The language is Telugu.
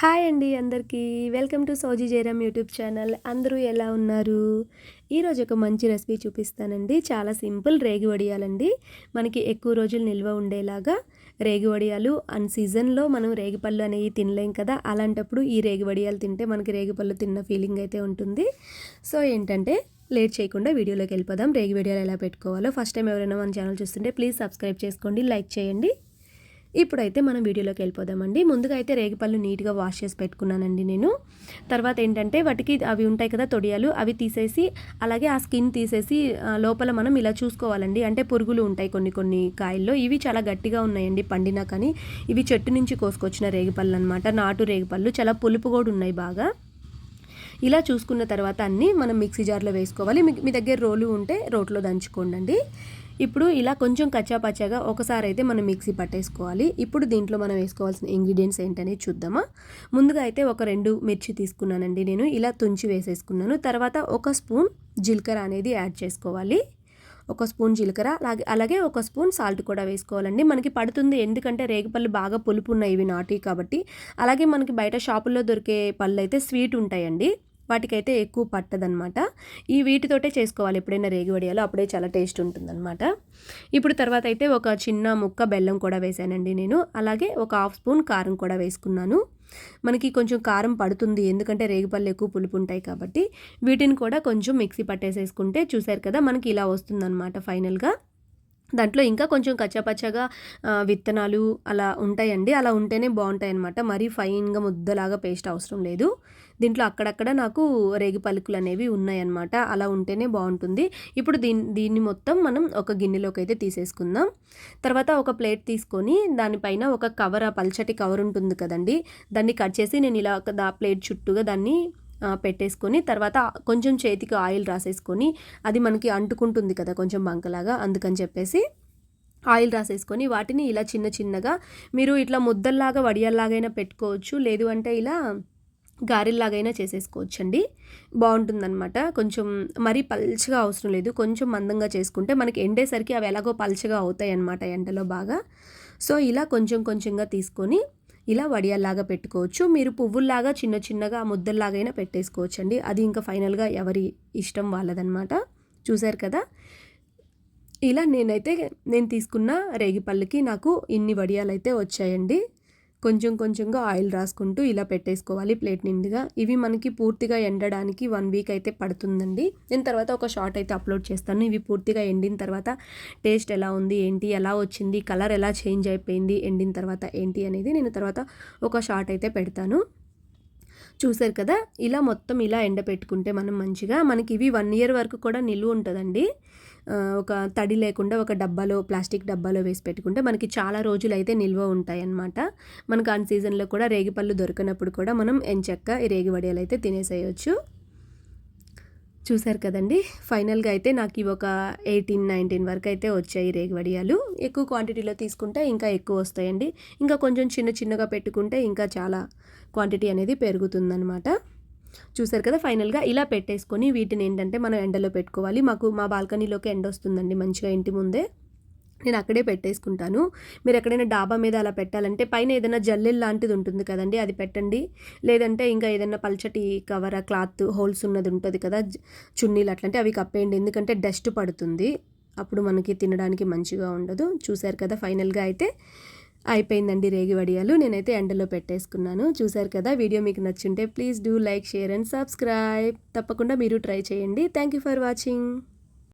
హాయ్ అండి అందరికీ. Welcome to Soji Jayaram YouTube channel. అందరూ ఎలా ఉన్నారు? ఈరోజు ఒక మంచి రెసిపీ చూపిస్తానండి. చాలా సింపుల్ రేగి వడియాలండి. మనకి ఎక్కువ రోజులు నిల్వ ఉండేలాగా రేగి వడియాలు అన్ సీజన్లో మనం రేగిపళ్ళు అనేవి తినలేం కదా. అలాంటప్పుడు ఈ రేగి వడియాలు తింటే మనకి రేగిపళ్ళు తిన్న ఫీలింగ్ అయితే ఉంటుంది. సో ఏంటంటే లేట్ చేయకుండా వీడియోలోకి వెళ్ళిపోదాం. రేగి వడియాలు ఎలా పెట్టుకోవాలో ఫస్ట్ టైం ఎవరైనా మన ఛానల్ చూస్తుంటే ప్లీజ్ సబ్స్క్రైబ్ చేసుకోండి లైక్ చేయండి. ఇప్పుడైతే మనం వీడియోలోకి వెళ్ళిపోదామండి. ముందుగా అయితే రేగిపళ్ళు నీట్గా వాష్ చేసి పెట్టుకున్నానండి నేను. తర్వాత ఏంటంటే వాటికి అవి ఉంటాయి కదా తొడియాలు అవి తీసేసి అలాగే ఆ స్కిన్ తీసేసి లోపల మనం ఇలా చూసుకోవాలండి. అంటే పురుగులు ఉంటాయి కొన్ని కొన్ని కాయల్లో. ఇవి చాలా గట్టిగా ఉన్నాయండి పండినా కానీ. ఇవి చెట్టు నుంచి కోసుకొచ్చిన రేగిపళ్ళు అనమాట నాటు రేగిపళ్ళు. చాలా పులుపు కూడా ఉన్నాయి బాగా. ఇలా చూసుకున్న తర్వాత అన్నీ మనం మిక్సీ జార్లో వేసుకోవాలి. మీ దగ్గర రోలు ఉంటే రోట్లో దంచుకోండి ఇప్పుడు ఇలా కొంచెం కచ్చాపచ్చాగా ఒకసారి అయితే మనం మిక్సీ పట్టేసుకోవాలి. ఇప్పుడు దీంట్లో మనం వేసుకోవాల్సిన ఇంగ్రీడియంట్స్ ఏంటనేది చూద్దామా? ముందుగా అయితే ఒక రెండు మిర్చి తీసుకున్నానండి నేను. ఇలా తుంచి వేసేసుకున్నాను. తర్వాత ఒక స్పూన్ జీలకర్ర అనేది యాడ్ చేసుకోవాలి. ఒక స్పూన్ జీలకర్ర అలాగే అలాగే ఒక స్పూన్ సాల్ట్ కూడా వేసుకోవాలండి. మనకి పడుతుంది ఎందుకంటే రేగిపళ్ళు బాగా పులుపు ఉన్నాయి ఇవి నాటి కాబట్టి. అలాగే మనకి బయట షాపుల్లో దొరికే పళ్ళు అయితే స్వీట్ ఉంటాయండి. వాటికైతే ఎక్కువ పట్టదనమాట ఈ వీటితోటే చేసుకోవాలి. ఎప్పుడైనా రేగి వడియాలో అప్పుడే చాలా టేస్ట్ ఉంటుందన్నమాట. ఇప్పుడు తర్వాత అయితే ఒక చిన్న ముక్క బెల్లం కూడా వేసానండి నేను. అలాగే ఒక హాఫ్ స్పూన్ కారం కూడా వేసుకున్నాను. మనకి కొంచెం కారం పడుతుంది. ఎందుకంటే రేగిపళ్ళు ఎక్కువ పులుపు ఉంటాయి కాబట్టి వీటిని కూడా కొంచెం మిక్సీ పట్టేసేసుకుంటే చూసారు కదా మనకి ఇలా వస్తుందన్నమాట ఫైనల్గా. దాంట్లో ఇంకా కొంచెం కచ్చాపచ్చగా విత్తనాలు అలా ఉంటాయండి. అలా ఉంటేనే బాగుంటాయి అనమాట మరీ ఫైన్గా ముద్దలాగా పేస్ట్ అవసరం లేదు. దీంట్లో అక్కడక్కడ నాకు రేగి పలుకులు అనేవి ఉన్నాయన్నమాట. అలా ఉంటేనే బాగుంటుంది. ఇప్పుడు దీన్ని దీన్ని మొత్తం మనం ఒక గిన్నెలోకి అయితే తీసేసుకుందాం. తర్వాత ఒక ప్లేట్ తీసుకొని దానిపైన ఒక కవర్ ఆ పల్చటి కవర్ ఉంటుంది కదండి. దాన్ని కట్ చేసి నేను ఇలా దా ప్లేట్ చుట్టూగా దాన్ని పెట్టేసుకొని తర్వాత కొంచెం చేతికి ఆయిల్ రాసేసుకొని అది మనకి అంటుకుంటుంది కదా కొంచెం బంకలాగా అందుకని చెప్పేసి ఆయిల్ రాసేసుకొని వాటిని ఇలా చిన్న చిన్నగా మీరు ఇట్లా ముద్దల్లాగా వడియల్లాగైనా పెట్టుకోవచ్చు. లేదు అంటే ఇలా గారెల్లాగైనా చేసేసుకోవచ్చండి. బాగుంటుందన్నమాట కొంచెం మరీ పల్చగా అవసరం లేదు. కొంచెం మందంగా చేసుకుంటే మనకి ఎండేసరికి అవి ఎలాగో పల్చగా అవుతాయి అన్నమాట ఎండలో బాగా. సో ఇలా కొంచెం కొంచెంగా తీసుకొని ఇలా వడియాల్లాగా పెట్టుకోవచ్చు. మీరు పువ్వుల్లాగా చిన్న చిన్నగా ముద్దల్లాగైనా పెట్టేసుకోవచ్చు అండి అది ఇంకా ఫైనల్గా ఎవరి ఇష్టం వాళ్ళదనమాట చూశారు కదా? ఇలా నేనైతే నేను తీసుకున్న రేగిపళ్ళకి నాకు ఇన్ని వడియాలు అయితే వచ్చాయండి. కొంచెం కొంచెంగా ఆయిల్ రాసుకుంటూ ఇలా పెట్టేసుకోవాలి ప్లేట్ నిండుగా. ఇవి మనకి పూర్తిగా ఎండడానికి వన్ వీక్ అయితే పడుతుందండి. నేను తర్వాత ఒక షార్ట్ అయితే అప్లోడ్ చేస్తాను. ఇవి పూర్తిగా ఎండిన తర్వాత టేస్ట్ ఎలా ఉంది ఏంటి ఎలా వచ్చింది కలర్ ఎలా చేంజ్ అయిపోయింది ఎండిన తర్వాత ఏంటి అనేది నేను తర్వాత ఒక షార్ట్ అయితే పెడతాను. చూసారు కదా? ఇలా మొత్తం ఇలా ఎండపెట్టుకుంటే మనం మంచిగా మనకి ఇవి వన్ ఇయర్ వరకు కూడా నిలువ ఉంటుందండి. ఒక తడి లేకుండా ఒక డబ్బాలో ప్లాస్టిక్ డబ్బాలో వేసి పెట్టుకుంటే మనకి చాలా రోజులు అయితే నిల్వ ఉంటాయి అన్నమాట మనకు అన్ సీజన్లో కూడా రేగిపళ్ళు దొరికినప్పుడు కూడా మనం ఎంచక్క ఈ రేగి వడియాలు అయితే తినేసేయచ్చు. చూసారు కదండి. ఫైనల్గా అయితే నాకు ఇవి ఒక ఎయిటీన్ నైన్టీన్ వరకు అయితే వచ్చాయి రేగి వడియాలు ఎక్కువ క్వాంటిటీలో తీసుకుంటే ఇంకా ఎక్కువ వస్తాయండి. ఇంకా కొంచెం చిన్న చిన్నగా పెట్టుకుంటే ఇంకా చాలా క్వాంటిటీ అనేది పెరుగుతుందనమాట చూసారు కదా ఫైనల్గా ఇలా పెట్టేసుకొని వీటిని ఏంటంటే మనం ఎండలో పెట్టుకోవాలి. మాకు మా బాల్కనీలోకి ఎండ వస్తుందండి మంచిగా ఇంటి ముందే. నేను అక్కడే పెట్టేసుకుంటాను. మీరు ఎక్కడైనా డాబా మీద అలా పెట్టాలంటే పైన ఏదైనా జల్లెల్ లాంటిది ఉంటుంది కదండి అది పెట్టండి. లేదంటే ఇంకా ఏదైనా పల్చటి కవర్ క్లాత్ హోల్స్ ఉన్నది ఉంటుంది కదా చున్నీలు అట్లాంటివి అవి కప్పేయండి. ఎందుకంటే డస్ట్ పడుతుంది. అప్పుడు మనకి తినడానికి మంచిగా ఉండదు. చూశారు కదా ఫైనల్గా అయితే అయిపోయిందండి రేగి వడియాలు. నేనైతే ఎండలో పెట్టేసుకున్నాను. చూశారు కదా వీడియో మీకు నచ్చుంటే please do like share and subscribe. తప్పకుండా మీరు ట్రై చేయండి. Thank you for watching.